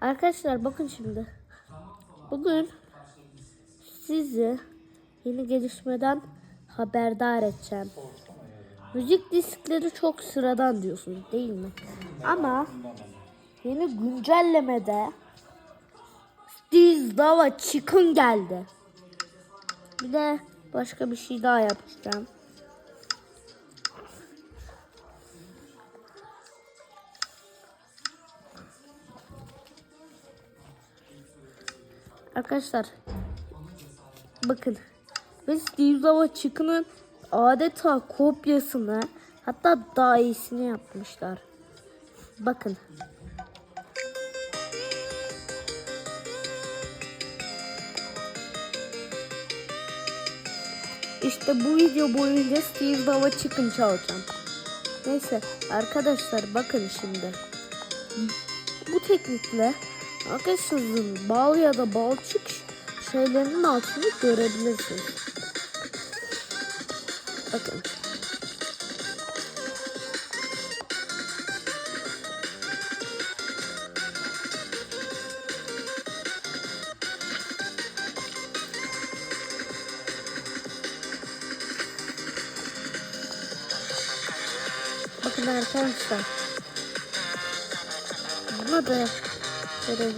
Arkadaşlar bakın şimdi. Bugün sizi yeni gelişmeden haberdar edeceğim. Müzik diskleri çok sıradan diyorsunuz değil mi? Ama yeni güncellemede Dizdava Chicken geldi. Bir de başka bir şey daha yapacağım. Arkadaşlar bakın ve Steve Chicken'ın adeta kopyasını hatta daha iyisini yapmışlar. Bakın. İşte bu video boyunca Steve Dava Chicken çalacağım. Neyse arkadaşlar bakın şimdi. Bu teknikle arkadaşınızın bal ya da balçık şeylerinin altını görebilirsiniz. Bakın. Bakın arkadaşlar. Buna da verelim.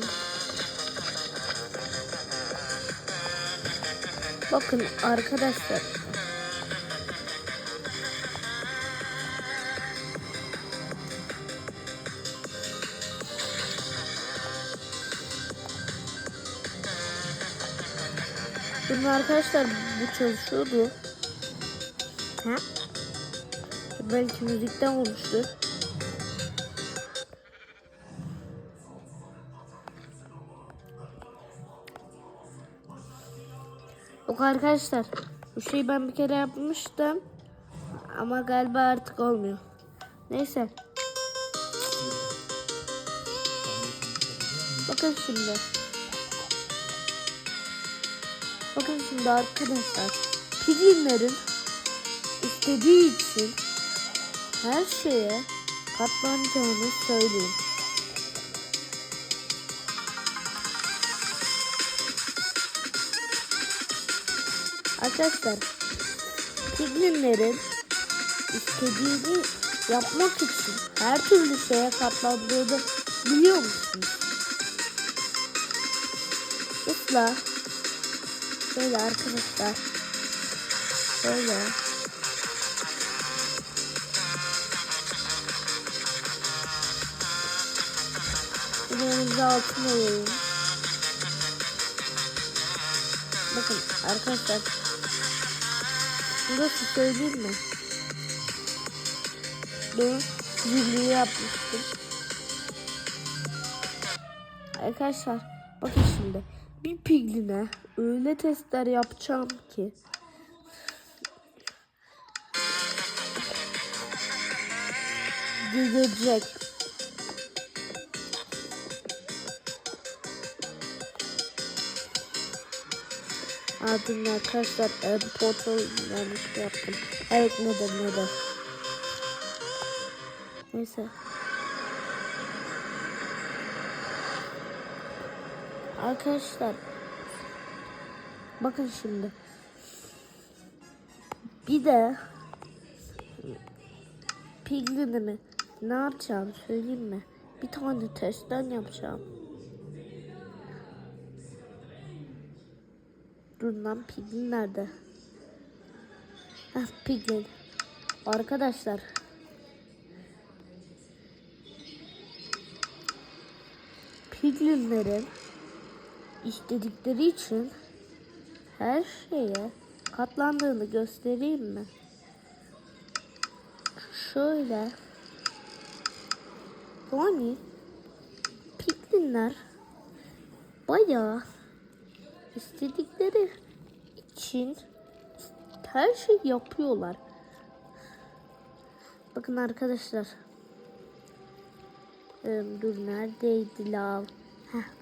Bakın arkadaşlar. Bunun arkadaşlar bu çalışıyordu. Ha? Belki müzikten olmuştur. Yok arkadaşlar. Bu şeyi ben bir kere yapmıştım. Ama galiba artık olmuyor. Neyse. Bakın şimdi. Bakın şimdi arkadaşlar. Piglinlerin istediği için her şeye katlanacağını söyleyeyim. Arkadaşlar Piglinlerin istediğini yapmak için her türlü şeye katlandığını biliyor musunuz? Mesela şöyle arkadaşlar şöyle Elinizi altına yayın. Bakın arkadaşlar Burası söyleyeyim mi? Ben zirveyi yapmıştım. Arkadaşlar bakın şimdi bir pigline öyle testler yapacağım ki Gidecek. Adını arkadaşlar Ed Portal yanlış yaptım. Evet neden neden. Neyse. Arkadaşlar bakın şimdi. Bir de Piglin'imi ne yapacağım söyleyeyim mi? Bir tane testten yapacağım. Dur lan Piglin nerede? Heh Piglin. Arkadaşlar. Piglinlerin istedikleri için her şeye katlandığını göstereyim mi? Şöyle. Yani Piglinler bayağı istedikleri için her şey yapıyorlar. Bakın arkadaşlar. Ee, dur neredeydi lav? Heh.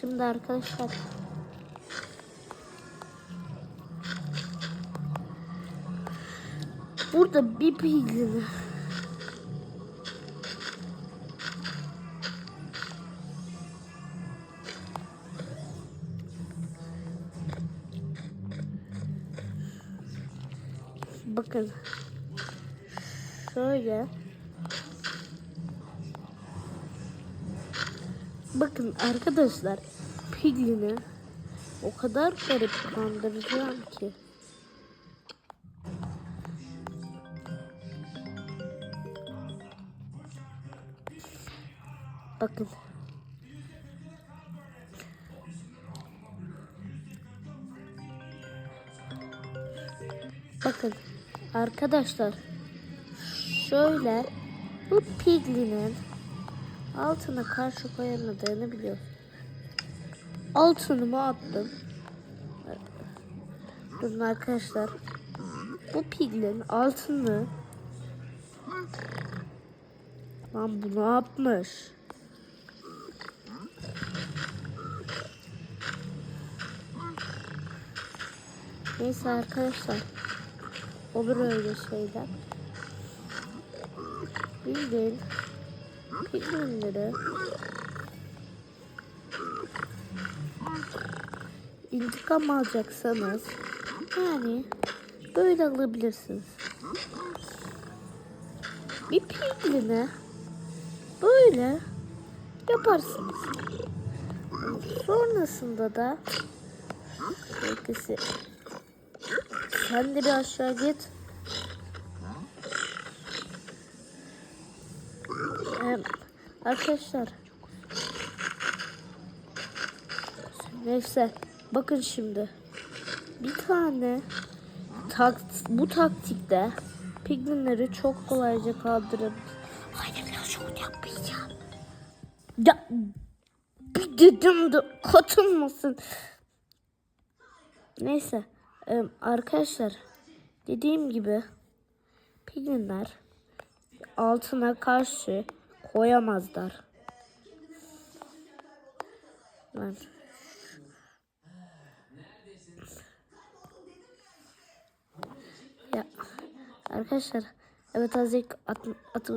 Şimdi arkadaşlar burada bir piglini Bakın. Şöyle. Bakın arkadaşlar. Piglin'i o kadar garip kandıracağım ki. Bakın. Bakın arkadaşlar şöyle bu piglinin altına karşı koyamadığını biliyorum. Altınımı attım. Durun arkadaşlar. Bu piglin altını Lan bu ne yapmış? Neyse arkadaşlar. Olur öyle şeyler. Bildiğin pigmenleri intikam alacaksanız yani böyle alabilirsiniz. Bir pigline böyle yaparsınız. Sonrasında da ikisi sen de bir aşağı git. Arkadaşlar. Neyse. Bakın şimdi. Bir tane tak bu taktikte piglinleri çok kolayca kaldırıp Hayır ya şunu yapmayacağım. Ya bir dedim de katılmasın. Neyse. Arkadaşlar dediğim gibi piglinler altına karşı koyamazlar. Ben ya arkadaşlar evet azıcık at, at,